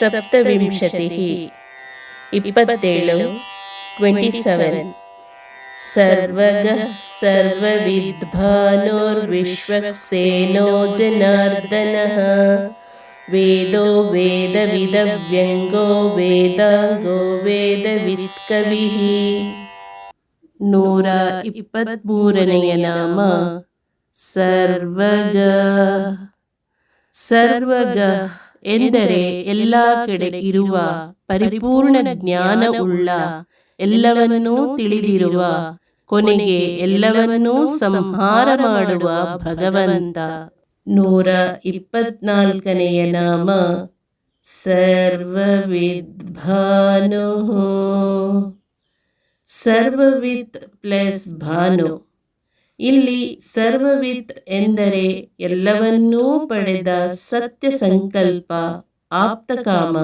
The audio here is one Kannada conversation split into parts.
ಸಪ್ತವಿಂಶತಿಃ ಇಪ್ಪತ್ತೇಳು ಟ್ವೆಂಟಿ ಸೆವೆನ್ ಸರ್ವಗಃ ಸರ್ವವಿದ್ಭಾನೋರ್ವಿಶ್ವಕ್ಸೇನೋ ಜನಾರ್ದನಃ ವೇದೋ ವೇದವಿದವ್ಯಂಗೋ ವೇದಾಂಗೋ ವೇದವಿತ್ಕವಿಃ ನೂರ ಇಪ್ಪತ್ತ್ಮೂರನೆಯ ನಾಮ ಸರ್ವಗ ಸರ್ವಗ ಎಂದರೆ ಎಲ್ಲ ಕಡೆ ಇರುವ ಪರಿಪೂರ್ಣ ಜ್ಞಾನವುಳ್ಳ ಎಲ್ಲವನ್ನೂ ತಿಳಿದಿರುವ ಕೊನೆಗೆ ಎಲ್ಲವನ್ನೂ ಸಂಹಾರ ಮಾಡುವ ಭಗವಂತ. ನೂರ ಇಪ್ಪತ್ನಾಲ್ಕನೆಯ ನಾಮ ಸರ್ವವಿದ್ಭಾನು. ಸರ್ವವಿತ್ ಪ್ಲಸ್ ಭಾನು. ಇಲ್ಲಿ ಸರ್ವವಿತ್ ಎಂದರೆ ಎಲ್ಲವನ್ನೂ ಪಡೆದ ಸತ್ಯ ಸಂಕಲ್ಪ ಆಪ್ತಕಾಮ.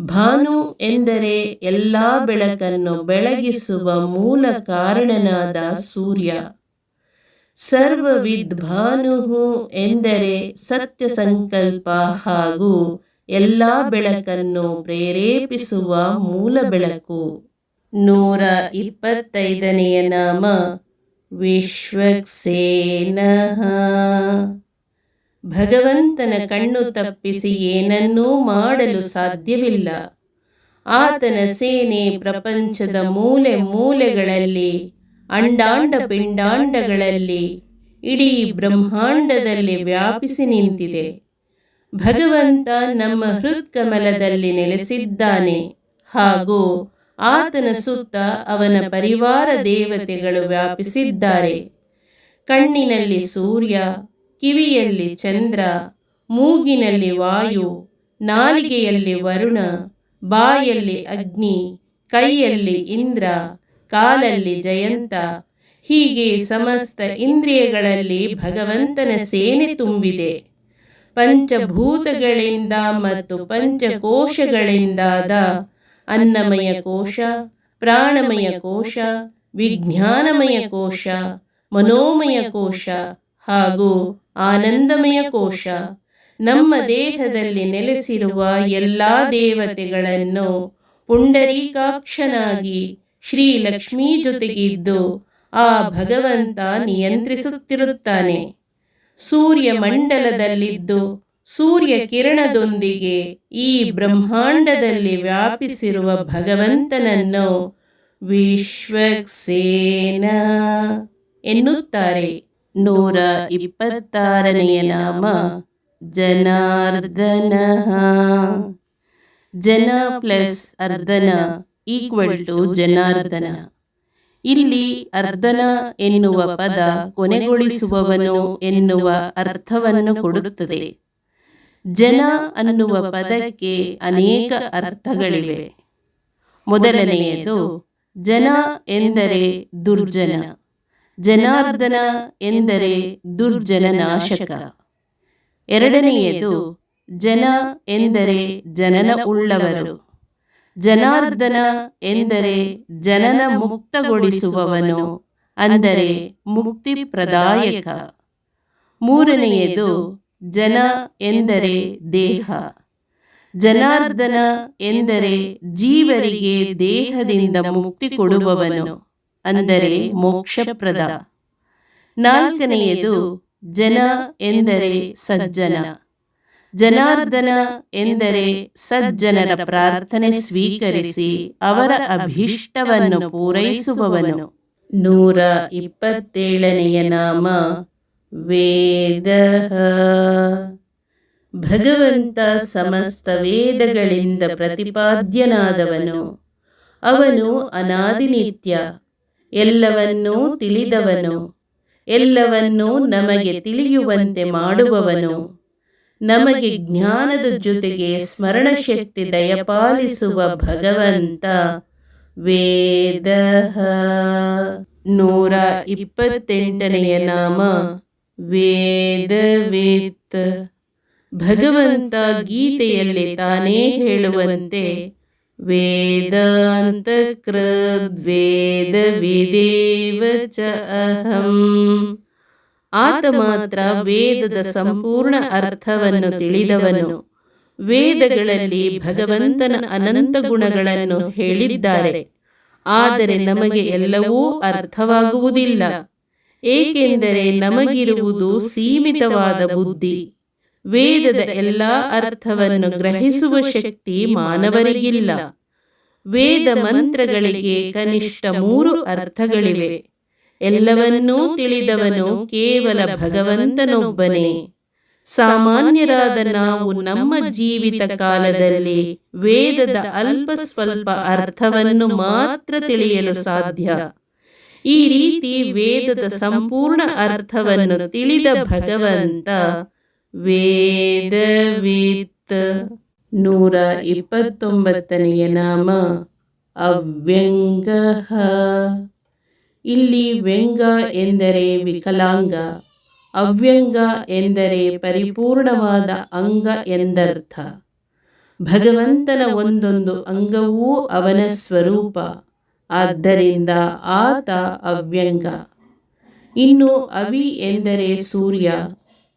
ಭಾನು ಎಂದರೆ ಎಲ್ಲ ಬೆಳಕನ್ನು ಬೆಳಗಿಸುವ ಮೂಲ ಕಾರಣನಾದ ಸೂರ್ಯ. ಸರ್ವವಿದ್ ಭಾನು ಎಂದರೆ ಸತ್ಯ ಸಂಕಲ್ಪ ಹಾಗೂ ಎಲ್ಲ ಬೆಳಕನ್ನು ಪ್ರೇರೇಪಿಸುವ ಮೂಲ ಬೆಳಕು. ನೂರ ಇಪ್ಪತ್ತೈದನೆಯ ನಾಮ. ವಿಶ್ವಕ್ಸೇನಃ. ಭಗವಂತನ ಕಣ್ಣು ತಪ್ಪಿಸಿ ಏನನ್ನೂ ಮಾಡಲು ಸಾಧ್ಯವಿಲ್ಲ. ಆತನ ಸೇನೆ ಪ್ರಪಂಚದ ಮೂಲೆ ಮೂಲೆಗಳಲ್ಲಿ, ಅಂಡಾಂಡ ಪಿಂಡಾಂಡಗಳಲ್ಲಿ, ಇಡೀ ಬ್ರಹ್ಮಾಂಡದಲ್ಲಿ ವ್ಯಾಪಿಸಿ ನಿಂತಿದೆ. ಭಗವಂತ ನಮ್ಮ ಹೃತ್ಕಮಲದಲ್ಲಿ ನೆಲೆಸಿದ್ದಾನೆ ಹಾಗೂ ಆತನ ಸುತ್ತ ಅವನ ಪರಿವಾರ ದೇವತೆಗಳು ವ್ಯಾಪಿಸಿದ್ದಾರೆ. ಕಣ್ಣಿನಲ್ಲಿ ಸೂರ್ಯ, ಕಿವಿಯಲ್ಲಿ ಚಂದ್ರ, ಮೂಗಿನಲ್ಲಿ ವಾಯು, ನಾಲಿಗೆಯಲ್ಲಿ ವರುಣ, ಬಾಯಲ್ಲಿ ಅಗ್ನಿ, ಕೈಯಲ್ಲಿ ಇಂದ್ರ, ಕಾಲಲ್ಲಿ ಜಯಂತ, ಹೀಗೆ ಸಮಸ್ತ ಇಂದ್ರಿಯಗಳಲ್ಲಿ ಭಗವಂತನ ಸೇನೆ ತುಂಬಿದೆ. ಪಂಚಭೂತಗಳಿಂದ ಮತ್ತು ಪಂಚಕೋಶಗಳಿಂದಾದ ಅನ್ನಮಯ ಕೋಶ, ಪ್ರಾಣಮಯ ಕೋಶ, ವಿಜ್ಞಾನಮಯ ಕೋಶ, ಮನೋಮಯ ಕೋಶ ಹಾಗೂ ಆನಂದಮಯ ಕೋಶ. ನಮ್ಮ ದೇಹದಲ್ಲಿ ನೆಲೆಸಿರುವ ಎಲ್ಲ ದೇವತೆಗಳನ್ನು ಪುಂಡರೀಕಾಕ್ಷನಾಗಿ ಶ್ರೀ ಲಕ್ಷ್ಮೀ ಜೊತೆಗಿದ್ದು ಆ ಭಗವಂತ ನಿಯಂತ್ರಿಸುತ್ತಿರುತ್ತಾನೆ. ಸೂರ್ಯ ಮಂಡಲದಲ್ಲಿದ್ದು ಸೂರ್ಯ ಕಿರಣದೊಂದಿಗೆ ಈ ಬ್ರಹ್ಮಾಂಡದಲ್ಲಿ ವ್ಯಾಪಿಸಿರುವ ಭಗವಂತನನ್ನು ವಿಶ್ವಕ್ಸೇನ ಎನ್ನುತ್ತಾರೆ. ನೂರ ಇಪ್ಪತ್ತಾರನೆಯ ನಾಮ ಜನಾರ್ದನ. ಜನ ಪ್ಲಸ್ ಅರ್ಧನ ಈಕ್ವಲ್ ಟು ಜನಾರ್ದನ. ಇಲ್ಲಿ ಅರ್ಧನ ಎನ್ನುವ ಪದ ಕೊನೆಗೊಳಿಸುವವನು ಎನ್ನುವ ಅರ್ಥವನ್ನು ಕೊಡುತ್ತದೆ. ಜನ ಅನ್ನುವ ಪದಕ್ಕೆ ಅನೇಕ ಅರ್ಥಗಳಿವೆ. ಮೊದಲನೆಯದು, ಜನ ಎಂದರೆ ದುರ್ಜನ. ಜನಾರ್ದನ ಎಂದರೆ ದುರ್ಜನ ನಾಶಕ ಎರಡನೆಯದು, ಜನ ಎಂದರೆ ಜನನ ಉಳ್ಳವರು ಜನಾರ್ದನ ಎಂದರೆ ಜನನ ಮುಕ್ತಗೊಳಿಸುವವನು ಅಂದರೆ ಮುಕ್ತಿ ಪ್ರದಾಯಕ ಮೂರನೆಯದು ಜನ ಎಂದರೆ ದೇಹ. ಜನಾರ್ದನ ಎಂದರೆ ಜೀವರಿಗೆ ದೇಹದಿಂದ ಮುಕ್ತಿ ಕೊಡುವವನು, ಅಂದರೆ ಮೋಕ್ಷಪ್ರದ. ನಾಲ್ಕನೆಯದು, ಜನ ಎಂದರೆ ಸಜ್ಜನ. ಜನಾರ್ದನ ಎಂದರೆ ಸಜ್ಜನರ ಪ್ರಾರ್ಥನೆ ಸ್ವೀಕರಿಸಿ ಅವರ ಅಭೀಷ್ಟವನ್ನು ಪೂರೈಸುವವನು. ನೂರ ಇಪ್ಪತ್ತೇಳನೆಯ ನಾಮ ವೇದ. ಭಗವಂತ ಸಮಸ್ತ ವೇದಗಳಿಂದ ಪ್ರತಿಪಾದ್ಯನಾದವನು. ಅವನು ಅನಾದಿನಿತ್ಯ. ಎಲ್ಲವನ್ನೂ ತಿಳಿದವನು. ಎಲ್ಲವನ್ನೂ ನಮಗೆ ತಿಳಿಯುವಂತೆ ಮಾಡುವವನು. ನಮಗೆ ಜ್ಞಾನದ ಜೊತೆಗೆ ಸ್ಮರಣ ಶಕ್ತಿ ದಯಪಾಲಿಸುವ ಭಗವಂತ. ವೇದ. ನೂರ ಇಪ್ಪತ್ತೆಂಟನೆಯ ನಾಮ. ವೇದವಿತ್. ಭಗವಂತ ಗೀತೆಯಲ್ಲಿ ತಾನೇ ಹೇಳುವಂತೆ ವೇದಾಂತ ವೇದ ವಿದೇವ ಚ ಅಹಂ. ಆತ ಮಾತ್ರ ವೇದದ ಸಂಪೂರ್ಣ ಅರ್ಥವನ್ನು ತಿಳಿದವನು. ವೇದಗಳಲ್ಲಿ ಭಗವಂತನ ಅನಂತ ಗುಣಗಳನ್ನು ಹೇಳಿದ್ದಾರೆ. ಆದರೆ ನಮಗೆ ಎಲ್ಲವೂ ಅರ್ಥವಾಗುವುದಿಲ್ಲ. ಏಕೆಂದರೆ ನಮಗಿರುವುದು ಸೀಮಿತವಾದ ಬುದ್ಧಿ. ವೇದದ ಎಲ್ಲ ಅರ್ಥವನ್ನು ಗ್ರಹಿಸುವ ಶಕ್ತಿ ಮಾನವರಿಗಿಲ್ಲ. ವೇದ ಮಂತ್ರಗಳಿಗೆ ಕನಿಷ್ಠ ಮೂರು ಅರ್ಥಗಳಿವೆ. ಎಲ್ಲವನ್ನೂ ತಿಳಿದವನು ಕೇವಲ ಭಗವಂತನೊಬ್ಬನೇ. ಸಾಮಾನ್ಯರಾದ ನಾವು ನಮ್ಮ ಜೀವಿತ ಕಾಲದಲ್ಲಿ ವೇದದ ಅಲ್ಪ ಸ್ವಲ್ಪ ಅರ್ಥವನ್ನು ಮಾತ್ರ ತಿಳಿಯಲು ಸಾಧ್ಯ. ಈ ರೀತಿ ವೇದದ ಸಂಪೂರ್ಣ ಅರ್ಥವನ್ನು ತಿಳಿದ ಭಗವಂತ ವೇದವಿತ್. ನೂರ ಇಪ್ಪತ್ತೊಂಬತ್ತನೆಯ ನಾಮ ಅವ್ಯಂಗ. ಇಲ್ಲಿ ವ್ಯಂಗ ಎಂದರೆ ವಿಕಲಾಂಗ, ಅವ್ಯಂಗ ಎಂದರೆ ಪರಿಪೂರ್ಣವಾದ ಅಂಗ ಎಂದರ್ಥ. ಭಗವಂತನ ಒಂದೊಂದು ಅಂಗವೂ ಅವನ ಸ್ವರೂಪ. ಆದ್ದರಿಂದ ಆತ ಅವ್ಯಂಗ. ಇನ್ನು ಅವಿ ಎಂದರೆ ಸೂರ್ಯ,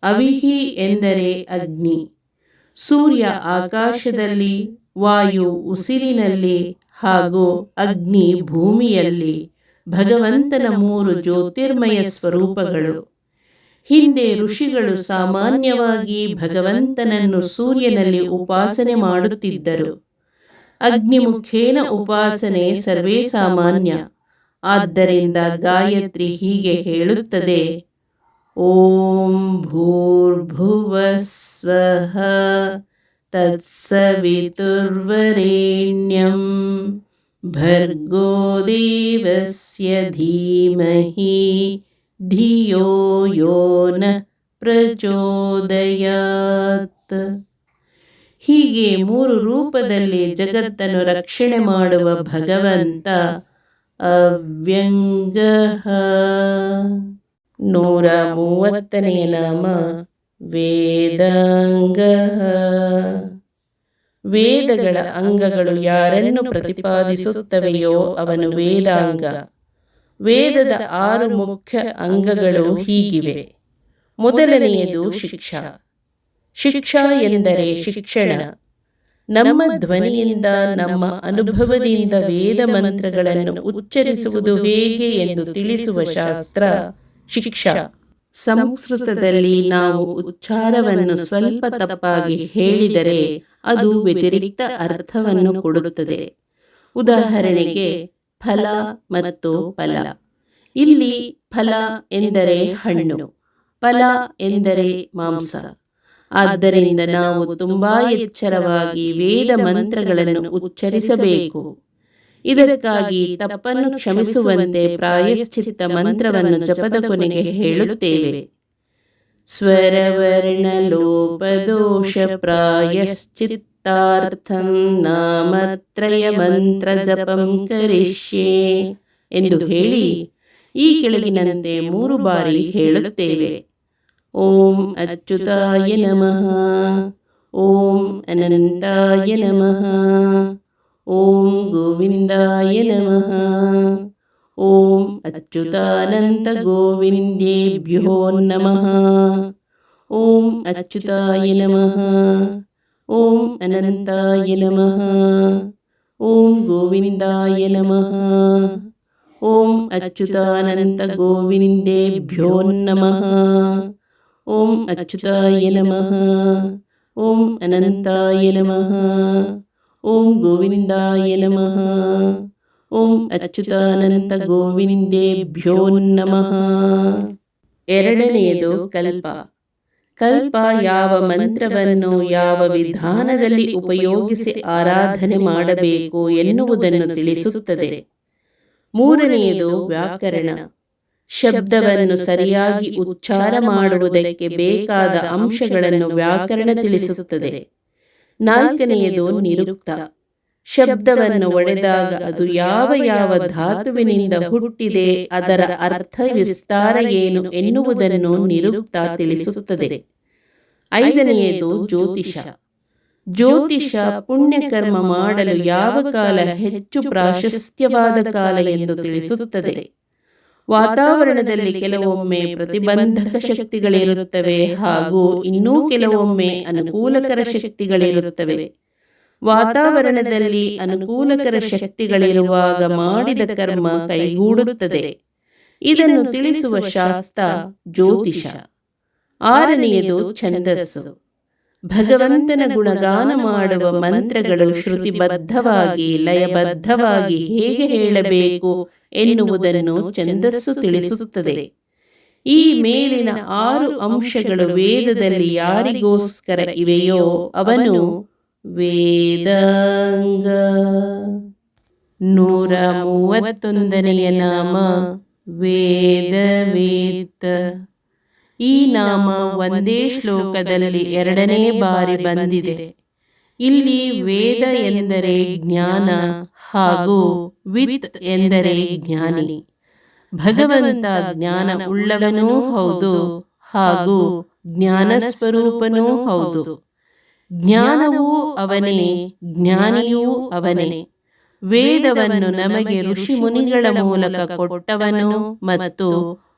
ಅವಿಹಿ ಎಂದರೆ ಅಗ್ನಿ. ಸೂರ್ಯ ಆಕಾಶದಲ್ಲಿ, ವಾಯು ಉಸಿರಿನಲ್ಲಿ ಹಾಗೂ ಅಗ್ನಿ ಭೂಮಿಯಲ್ಲಿ, ಭಗವಂತನ ಮೂರು ಜ್ಯೋತಿರ್ಮಯ ಸ್ವರೂಪಗಳು. ಹಿಂದೆ ಋಷಿಗಳು ಸಾಮಾನ್ಯವಾಗಿ ಭಗವಂತನನ್ನು ಸೂರ್ಯನಲ್ಲಿ ಉಪಾಸನೆ ಮಾಡುತ್ತಿದ್ದರು. ಅಗ್ನಿಮುಖೇನ ಉಪಾಸನೆ ಸರ್ವೇ ಸಾಮಾನ್ಯ ಆದ್ದರಿಂದ ಗಾಯತ್ರಿ ಹೀಗೆ ಹೇಳುತ್ತದೆ ಓಂ ಭೂರ್ಭುವ ಸ್ವಃ ತತ್ಸವಿತುರ್ವರೆಣ್ಯಂ ಭರ್ಗೋ ದೇವಸ್ಯ ಧೀಮಹಿ ಧಿಯೋ ಯೋ ನ ಪ್ರಚೋದಯಾತ್ ಹೀಗೆ ಮೂರು ರೂಪದಲ್ಲಿ ಜಗತ್ತನ್ನು ರಕ್ಷಣೆ ಮಾಡುವ ಭಗವಂತ ಅವ್ಯಂಗ. ನೂರ ಮೂವತ್ತನೆಯ ನಾಮ ವೇದಾಂಗ. ವೇದಗಳ ಅಂಗಗಳು ಯಾರನ್ನು ಪ್ರತಿಪಾದಿಸುತ್ತವೆಯೋ ಅವನು ವೇದಾಂಗ. ವೇದದ ಆರು ಮುಖ್ಯ ಅಂಗಗಳು ಹೀಗಿವೆ. ಮೊದಲನೆಯದು ಶಿಕ್ಷಾ. ಶಿಕ್ಷಾ ಎಂದರೆ ಶಿಕ್ಷಣ. ನಮ್ಮ ಧ್ವನಿಯಿಂದ, ನಮ್ಮ ಅನುಭವದಿಂದ ವೇದ ಮಂತ್ರಗಳನ್ನು ಉಚ್ಚರಿಸುವುದು ಹೇಗೆ ಎಂದು ತಿಳಿಸುವ ಶಾಸ್ತ್ರ ಶಿಕ್ಷಾ. ಸಂಸ್ಕೃತದಲ್ಲಿ ನಾವು ಉಚ್ಚಾರವನ್ನು ಸ್ವಲ್ಪ ತಪ್ಪಾಗಿ ಹೇಳಿದರೆ ಅದು ವ್ಯತಿರಿಕ್ತ ಅರ್ಥವನ್ನು ಕೊಡುತ್ತದೆ. ಉದಾಹರಣೆಗೆ, ಫಲ ಮತ್ತು ಫಲ. ಇಲ್ಲಿ ಫಲ ಎಂದರೆ ಹಣ್ಣು, ಫಲ ಎಂದರೆ ಮಾಂಸ. ಆದ್ದರಿಂದ ನಾವು ತುಂಬಾ ಎಚ್ಚರವಾಗಿ ವೇದ ಮಂತ್ರಗಳನ್ನು ಉಚ್ಚರಿಸಬೇಕು. ಇದಕ್ಕಾಗಿ ತಪ್ಪನ್ನು ಕ್ಷಮಿಸುವಂತೆ ಪ್ರಾಯಶ್ಚಿತ್ತ ಮಂತ್ರವನ್ನು ಜಪದ ಕೊನೆಗೆ ಹೇಳುತ್ತೇವೆ. ಸ್ವರವರ್ಣ ಲೋಪದೋಷ ಪ್ರಾಯಶ್ಚಿತ್ತಾರ್ಥಂ ನಾಮತ್ರಯ ಮಂತ್ರ ಜಪಂ ಕರಿಷ್ಯೆ ಎಂದು ಹೇಳಿ ಈ ಕೆಳಗಿನಂತೆ ಮೂರು ಬಾರಿ ಹೇಳುತ್ತೇವೆ. ಓಂ ಅಚ್ಯುತಾಯ ನಮಃ ಓಂ ಅನಂತಾಯ ನಮಃ ಓಂ ಗೋವಿಂದಾಯ ನಮಃ ಓಂ ಅಚ್ಯುತಾನಂತ ಗೋವಿಂದೇಭ್ಯೋ ನಮಃ ಓಂ ಅಚ್ಯುತಾಯ ನಮಃ ಓಂ ಅನಂತಾಯ ನಮಃ ಓಂ ಗೋವಿಂದಾಯ ನಮಃ ಓಂ ಅಚ್ಯುತಾನಂತ ಗೋವಿಂದೇಭ್ಯೋ ನಮಃ ಓಂ ಅಚ್ಯುತಾಯ ನಮಃ. ಓಂ ಅನಂತಾಯ ನಮಃ. ಓಂ ಗೋವಿಂದಾಯ ನಮಃ. ಓಂ ಅಚ್ಯುತಾನಂತ ಗೋವಿಂದೇಭ್ಯೋ ನಮಃ. ಎರಡನೆಯದು ಕಲ್ಪ. ಕಲ್ಪ ಯಾವ ಮಂತ್ರವನ್ನು ಯಾವ ವಿಧಾನದಲ್ಲಿ ಉಪಯೋಗಿಸಿ ಆರಾಧನೆ ಮಾಡಬೇಕು ಎನ್ನುವುದನ್ನು ತಿಳಿಸುತ್ತದೆ. ಮೂರನೆಯದು ವ್ಯಾಕರಣ. ಶಬ್ದವನ್ನು ಸರಿಯಾಗಿ ಉಚ್ಚಾರ ಮಾಡುವುದಕ್ಕೆ ಬೇಕಾದ ಅಂಶಗಳನ್ನು ವ್ಯಾಕರಣ ತಿಳಿಸುತ್ತದೆ. ನಾಲ್ಕನೆಯದು ನಿರುಕ್ತ. ಶಬ್ದವನ್ನು ಒಡೆದಾಗ ಅದು ಯಾವ ಯಾವ ಧಾತುವಿನಿಂದ ಹುಟ್ಟಿದೆ, ಅದರ ಅರ್ಥ, ವಿಸ್ತಾರ ಏನು ಎನ್ನುವುದನ್ನು ನಿರುಕ್ತ ತಿಳಿಸುತ್ತದೆ. ಐದನೆಯದು ಜ್ಯೋತಿಷ. ಜ್ಯೋತಿಷ ಪುಣ್ಯಕರ್ಮ ಮಾಡಲು ಯಾವ ಕಾಲ ಹೆಚ್ಚು ಪ್ರಾಶಸ್ತ್ಯವಾದ ಕಾಲ ಎಂದು ತಿಳಿಸುತ್ತದೆ? ವಾತಾವರಣದಲ್ಲಿ ಕೆಲವೊಮ್ಮೆ ಪ್ರತಿಬಂಧಕ ಶಕ್ತಿಗಳಿರುತ್ತವೆ ಹಾಗೂ ಇನ್ನೂ ಕೆಲವೊಮ್ಮೆ ಅನುಕೂಲಕರ ಶಕ್ತಿಗಳಿರುತ್ತವೆ. ವಾತಾವರಣದಲ್ಲಿ ಅನುಕೂಲಕರ ಶಕ್ತಿಗಳಿರುವಾಗ ಮಾಡಿದ ಕರ್ಮ ಕೈಗೂಡುತ್ತದೆ. ಇದನ್ನು ತಿಳಿಸುವ ಶಾಸ್ತ್ರ ಜ್ಯೋತಿಷ. ಆರನೆಯದು ಛಂದಸ್ಸು. ಭಗವಂತನ ಗುಣಗಾನ ಮಾಡುವ ಮಂತ್ರಗಳು ಶ್ರುತಿಬದ್ಧವಾಗಿ, ಲಯಬದ್ಧವಾಗಿ ಹೇಗೆ ಹೇಳಬೇಕು ಎನ್ನುವುದನ್ನು ಛಂದಸ್ಸು ತಿಳಿಸುತ್ತದೆ. ಈ ಮೇಲಿನ ಆರು ಅಂಶಗಳು ವೇದದಲ್ಲಿ ಯಾರಿಗೋಸ್ಕರ ಇವೆಯೋ ಅವನು ವೇದಾಂಗ. ನೂರ ಮೂವತ್ತೊಂದನೆಯ ನಾಮ ವೇದವೇತ್ತ. ಈ ನಾಮ ಒಂದೇ ಶ್ಲೋಕದಲ್ಲಿ ಎರಡನೇ ಬಾರಿ ಬಂದಿದೆ. ಇಲ್ಲಿ ವೇದ ಎಂದರೆ ಜ್ಞಾನ ಹಾಗೂ ವಿತ್ ಎಂದರೆ ಜ್ಞಾನಿ. ಭಗವಂತ ಜ್ಞಾನ ಉಳ್ಳವನೂ ಹೌದು ಹಾಗೂ ಜ್ಞಾನ ಸ್ವರೂಪನೂ ಹೌದು. ಜ್ಞಾನವೂ ಅವನೇ, ಜ್ಞಾನಿಯೂ ಅವನೇ. ವೇದವನ್ನು ನಮಗೆ ಋಷಿ ಮುನಿಗಳ ಮೂಲಕ ಕೊಟ್ಟವನು ಮತ್ತು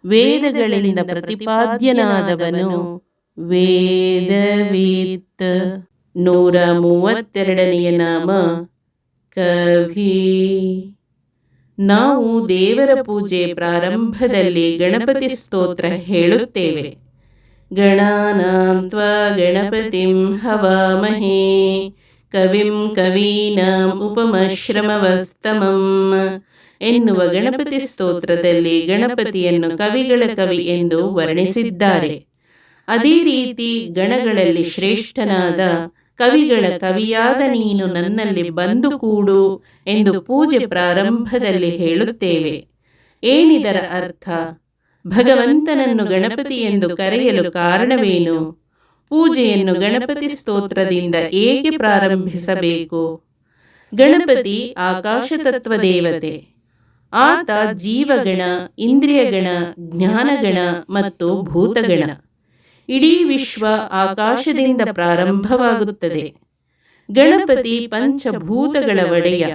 ವೇದಗಳಿಂದ ಪ್ರತಿಪಾದ್ಯನಾದವನು ವೇದವೀತ್. ನೂರ ಮೂವತ್ತೆರಡನೆಯ ನಾಮ ಕವಿ. ನಾವು ದೇವರ ಪೂಜೆ ಪ್ರಾರಂಭದಲ್ಲಿ ಗಣಪತಿ ಸ್ತೋತ್ರ ಹೇಳುತ್ತೇವೆ. ಗಣಾನಾಂ ತ್ವ ಗಣಪತಿಂ ಹವಾಮಹೇ. ಕವಿಂ ಕವೀನಾಂ ಉಪಮಶ್ರಮವಸ್ತಮಂ. ಎನ್ನುವ ಗಣಪತಿ ಸ್ತೋತ್ರದಲ್ಲಿ ಗಣಪತಿಯನ್ನು ಕವಿಗಳ ಕವಿ ಎಂದು ವರ್ಣಿಸಿದ್ದಾರೆ. ಅದೇ ರೀತಿ ಗಣಗಳಲ್ಲಿ ಶ್ರೇಷ್ಠನಾದ ಕವಿಗಳ ಕವಿಯಾದ ನೀನು ನನ್ನಲ್ಲಿ ಬಂದು ಕೂಡು ಎಂದು ಪೂಜೆ ಪ್ರಾರಂಭದಲ್ಲಿ ಹೇಳುತ್ತೇವೆ. ಏನಿದರ ಅರ್ಥ? ಭಗವಂತನನ್ನು ಗಣಪತಿ ಎಂದು ಕರೆಯಲು ಕಾರಣವೇನು? ಪೂಜೆಯನ್ನು ಗಣಪತಿ ಸ್ತೋತ್ರದಿಂದ ಏಕೆ ಪ್ರಾರಂಭಿಸಬೇಕು? ಗಣಪತಿ ಆಕಾಶ ತತ್ವ ದೇವತೆ ಆತ ಜೀವಗಣ, ಇಂದ್ರಿಯಗಣ, ಜ್ಞಾನಗಣ ಮತ್ತು ಭೂತಗಣ. ಇಡೀ ವಿಶ್ವ ಆಕಾಶದಿಂದ ಪ್ರಾರಂಭವಾಗುತ್ತದೆ. ಗಣಪತಿ ಪಂಚಭೂತಗಳ ಒಡೆಯ.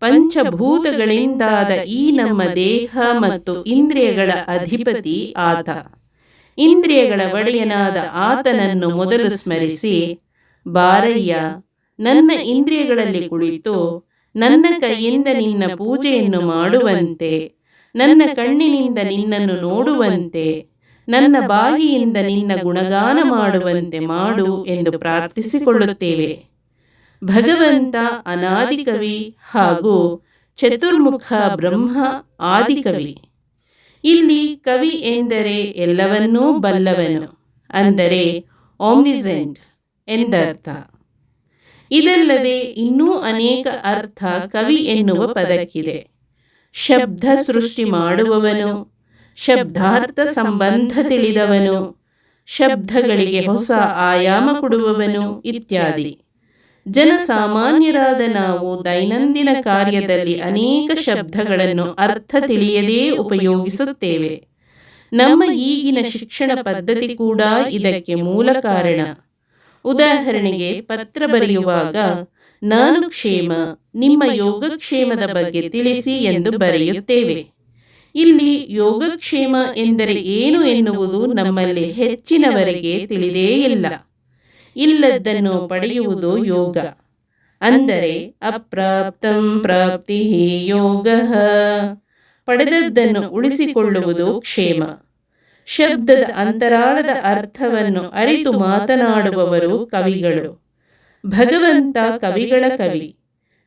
ಪಂಚಭೂತಗಳಿಂದಾದ ಈ ನಮ್ಮ ದೇಹ ಮತ್ತು ಇಂದ್ರಿಯಗಳ ಅಧಿಪತಿ ಆತ. ಇಂದ್ರಿಯಗಳ ಒಡೆಯನಾದ ಆತನನ್ನು ಮೊದಲು ಸ್ಮರಿಸಿ, ಬಾರಯ್ಯ, ನನ್ನ ಇಂದ್ರಿಯಗಳಲ್ಲಿ ಕುಳಿತು ನನ್ನ ಕೈಯಿಂದ ನಿನ್ನ ಪೂಜೆಯನ್ನು ಮಾಡುವಂತೆ, ನನ್ನ ಕಣ್ಣಿನಿಂದ ನಿನ್ನನ್ನು ನೋಡುವಂತೆ ನನ್ನ ಬಾಯಿಯಿಂದ ನಿನ್ನ ಗುಣಗಾನ ಮಾಡುವಂತೆ ಮಾಡು ಎಂದು ಪ್ರಾರ್ಥಿಸಿಕೊಳ್ಳುತ್ತೇವೆ. ಭಗವಂತ ಅನಾದಿಕವಿ ಹಾಗೂ ಚತುರ್ಮುಖ ಬ್ರಹ್ಮ ಆದಿಕವಿ. ಇಲ್ಲಿ ಕವಿ ಎಂದರೆ ಎಲ್ಲವನ್ನೂ ಬಲ್ಲವನು, ಅಂದರೆ ಓಮ್ನಿಸೆಂಟ್ ಎಂದರ್ಥ. ಇದಲ್ಲದೆ ಇನ್ನೂ ಅನೇಕ ಅರ್ಥ ಕವಿ ಎನ್ನುವ ಪದಕ್ಕಿದೆ. ಶಬ್ದ ಸೃಷ್ಟಿ ಮಾಡುವವನು ಶಬ್ದಾರ್ಥ ಸಂಬಂಧ ತಿಳಿದವನು. ಶಬ್ದಗಳಿಗೆ ಹೊಸ ಆಯಾಮ ಕೊಡುವವನು ಇತ್ಯಾದಿ. ಜನಸಾಮಾನ್ಯರಾದ ನಾವು ದೈನಂದಿನ ಕಾರ್ಯದಲ್ಲಿ ಅನೇಕ ಶಬ್ದಗಳನ್ನು ಅರ್ಥ ತಿಳಿಯದೇ ಉಪಯೋಗಿಸುತ್ತೇವೆ. ನಮ್ಮ ಈಗಿನ ಶಿಕ್ಷಣ ಪದ್ಧತಿ ಕೂಡ ಇದಕ್ಕೆ ಮೂಲ ಕಾರಣ. ಉದಾಹರಣೆಗೆ ಪತ್ರ ಬರೆಯುವಾಗ, ನಾನು ಕ್ಷೇಮ, ನಿಮ್ಮ ಯೋಗಕ್ಷೇಮದ ಬಗ್ಗೆ ತಿಳಿಸಿ ಎಂದು ಬರೆಯುತ್ತೇವೆ. ಇಲ್ಲಿ ಯೋಗಕ್ಷೇಮ ಎಂದರೆ ಏನು ಎನ್ನುವುದು ನಮ್ಮಲ್ಲಿ ಹೆಚ್ಚಿನವರೆಗೆ ತಿಳಿದೇ ಇಲ್ಲ. ಇಲ್ಲದನ್ನು ಪಡೆಯುವುದು ಯೋಗ. ಅಂದರೆ ಅಪ್ರಾಪ್ತಂ ಪ್ರಾಪ್ತಿ ಯೋಗ. ಪಡೆದದ್ದನ್ನು ಉಳಿಸಿಕೊಳ್ಳುವುದು ಕ್ಷೇಮ. ಶಬ್ದದ ಅಂತರಾಳದ ಅರ್ಥವನ್ನು ಅರಿತು ಮಾತನಾಡುವವರು ಕವಿಗಳು. ಭಗವಂತ ಕವಿಗಳ ಕವಿ.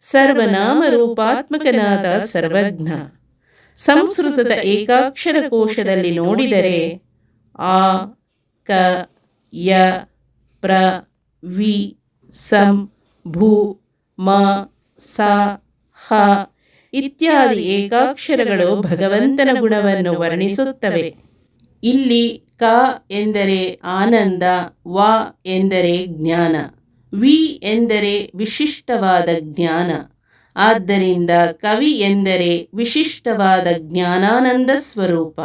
ಸರ್ವನಾಮ ರೂಪಾತ್ಮಕನಾದ ಸರ್ವಜ್ಞ. ಸಂಸ್ಕೃತದ ಏಕಾಕ್ಷರ ಕೋಶದಲ್ಲಿ ನೋಡಿದರೆ ಆ, ಕ, ಯ, ಪ್ರ, ವಿ, ಸಂ, ಭೂ, ಮ, ಸ, ಹ ಇತ್ಯಾದಿ ಏಕಾಕ್ಷರಗಳು ಭಗವಂತನ ಗುಣವನ್ನು ವರ್ಣಿಸುತ್ತವೆ. ಇಲ್ಲಿ ಕ ಎಂದರೆ ಆನಂದ, ವ ಎಂದರೆ ಜ್ಞಾನ, ವಿ ಎಂದರೆ ವಿಶಿಷ್ಟವಾದ ಜ್ಞಾನ. ಆದ್ದರಿಂದ ಕವಿ ಎಂದರೆ ವಿಶಿಷ್ಟವಾದ ಜ್ಞಾನಾನಂದ ಸ್ವರೂಪ.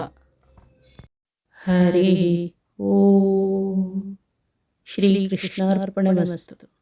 ಹರಿ ಓಂ. ಶ್ರೀಕೃಷ್ಣಾರ್ಪಣಮಸ್ತು